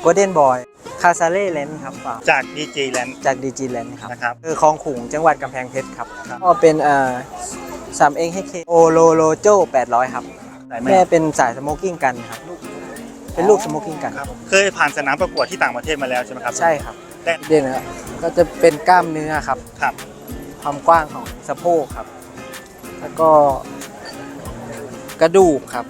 โกลเด้นบอยคาซาเล่เลนครับฝากจาก DG Land จากดีจีแลนครับนะครับ คือคลองขุงจังหวัดกำแพงเพชรครับครับ ก็เป็นเอ่อสามเองให้เคโอโลโลโจ800 ครับ สายแม่แม่เป็นสายสโมกิ้งกันครับเป็นลูกสโมกิ้งกัน ครับเคยผ่านสนามประกวดที่ต่างประเทศมาแล้วใช่ไหมครับ ใช่ครับได้เด่นนะครับก็จะเป็นกล้ามเนื้อครับ ครับ ความกว้างของสะโพกครับ แล้วก็กระดูกครับ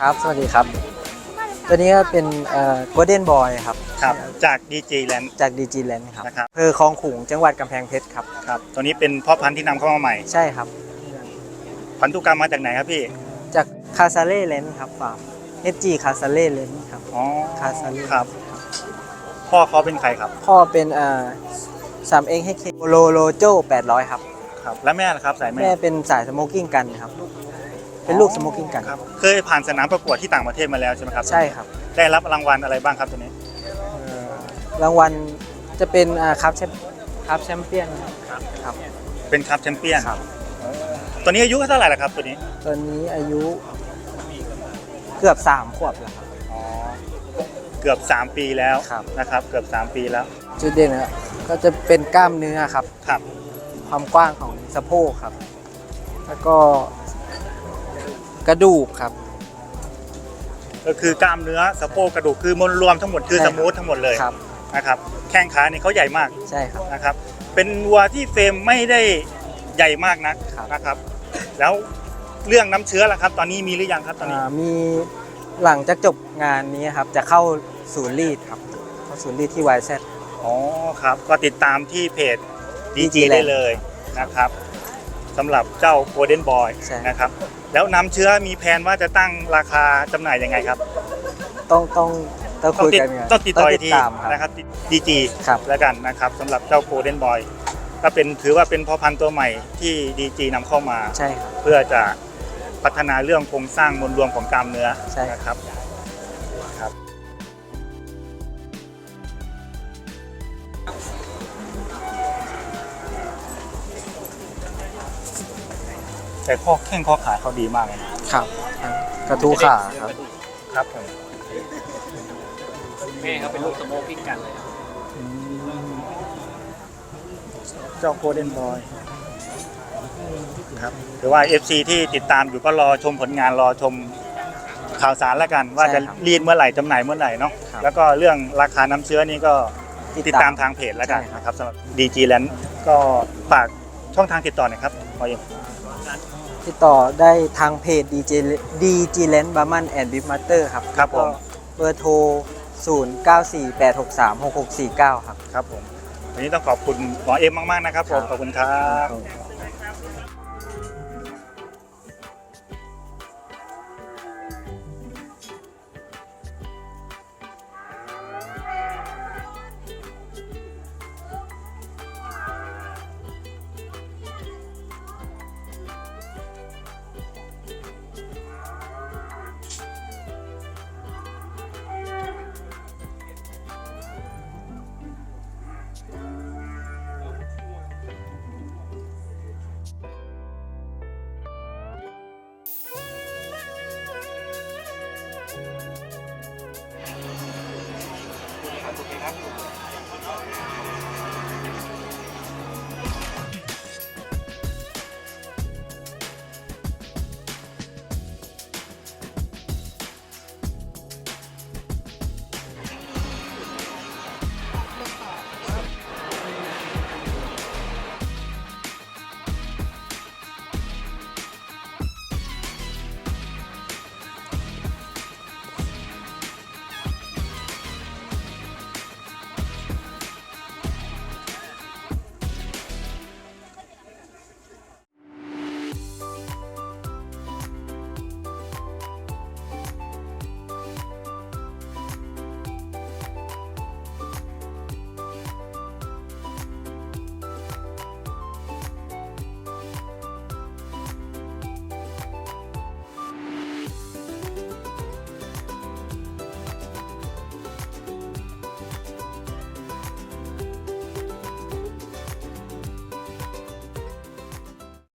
ครับ สวัสดีครับ ตัวนี้ก็เป็นโกลเด้นบอยครับ ครับจาก DG Land จากดีจีแลนครับนะครับ อำเภอคลองขุงจังหวัดกำแพงเพชรครับ ครับตัวนี้เป็นพ่อพันธุ์ที่นำเข้ามาใหม่ ใช่ครับ พันธุกรรมมาจากไหนครับพี่ จากคาซาเล่เลนครับฟาร์มเอจีคาซาเล่เลนครับ อ๋อคาซาเล่ครับ พ่อเขาเป็นใครครับ พ่อเป็นเอ่อสามเองให้เคโลโลโจ800 ครับ ครับ แล้วแม่ล่ะครับสายแม่ แม่เป็นสายสโมกิ้งกันครับ เป็นลูกสโมกิ้งกัน ครับเคยผ่านสนามประกวดที่ต่างประเทศมาแล้วใช่ไหมครับใช่ครับ ได้รับรางวัลอะไรบ้างครับตัวนี้เอ่อรางวัลจะเป็นอ่าครับแชมครับแชมเปี้ยนครับเป็นครับแชมเปี้ยนครับตัวนี้อายุเท่าไหร่ล่ะครับตัวนี้ตอนนี้อายุเกือบ3ขวบแล้วครับอ๋อเกือบ 3 ปีแล้วครับนะครับ เกือบ 3 ปีแล้วจุดเด่นนะครับก็จะเป็นกล้ามเนื้อครับครับ ความกว้างของสะโพกครับ แล้วก็ กระดูกครับ ก็คือกล้ามเนื้อสะโพกกระดูกคือมวลรวมทั้งหมดคือใช่สครับ มูททั้งหมดเลยครับ นะครับแข้งขานี่เขาใหญ่มากใช่ครับ นะครับ เป็นวัวที่เฟรมไม่ได้ใหญ่มากนักครับ นะครับ แล้วเรื่องน้ำเชื้อล่ะครับ ตอนนี้มีหรือยังครับตอนนี้อ่ามีหลังจากจบงานนี้ครับ จะเข้าศูนย์รีดครับเข้าศูนย์รีดที่ YZ อ๋อครับ ก็ติดตามที่เพจ DG DG ได้เลยนะครับ สำหรับเจ้า Golden Boy ใช่ นะครับ แล้วน้ำเชื้อมีแผนว่าจะตั้งราคาจำหน่ายยังไงครับ ต้องต้องต้องต้องคุยติดกันก่นต้องติดต่ออีกทีตามครับ นะครับ DG ครับ แล้วกันนะครับสำหรับเจ้า Golden Boy ก็เป็นถือว่าเป็นพ่อพันธุ์ตัวใหม่ที่ DG นำเข้ามา ใช่ครับ เพื่อจะพัฒนาเรื่องโครงสร้างมวลรวมของกล้ามเนื้อใช่ นะครับครับ แต่ข้อแข้งข้อขาเขาดีมากเลยนะครับกระทู้ขาครับครับผมแม่เขาเป็นลูกสโมกกิ้งกันเลยเจ้าโกลเด้นบอยครับหรือว่า FC ที่ติดตามอยู่ก็รอชมผลงานรอชมข่าวสารแล้วกัน ว่าจะใช่ครับรีดเมื่อไหร่จำหน่ายเมื่อไหร่เนาะครับแล้วก็เรื่องราคาน้ำเชื้อนี่ก็ติดตามทางเพจแล้วกันใช่ครับนะครับสำหรับ DG Land ก็ฝาก ช่องทางติดต่อหน่อยครับพอยังติดต่อได้ทางเพจ DJ DJ Land b a r m a n and Beef Master ครับครับผมเบอร์โทร 0 9 4 8 6 3 6 6 4 9 ครับ ครับผม วันนี้ต้องขอบคุณหมอเอ็มมาก ๆ นะครับผมครับ ขอบคุณครับค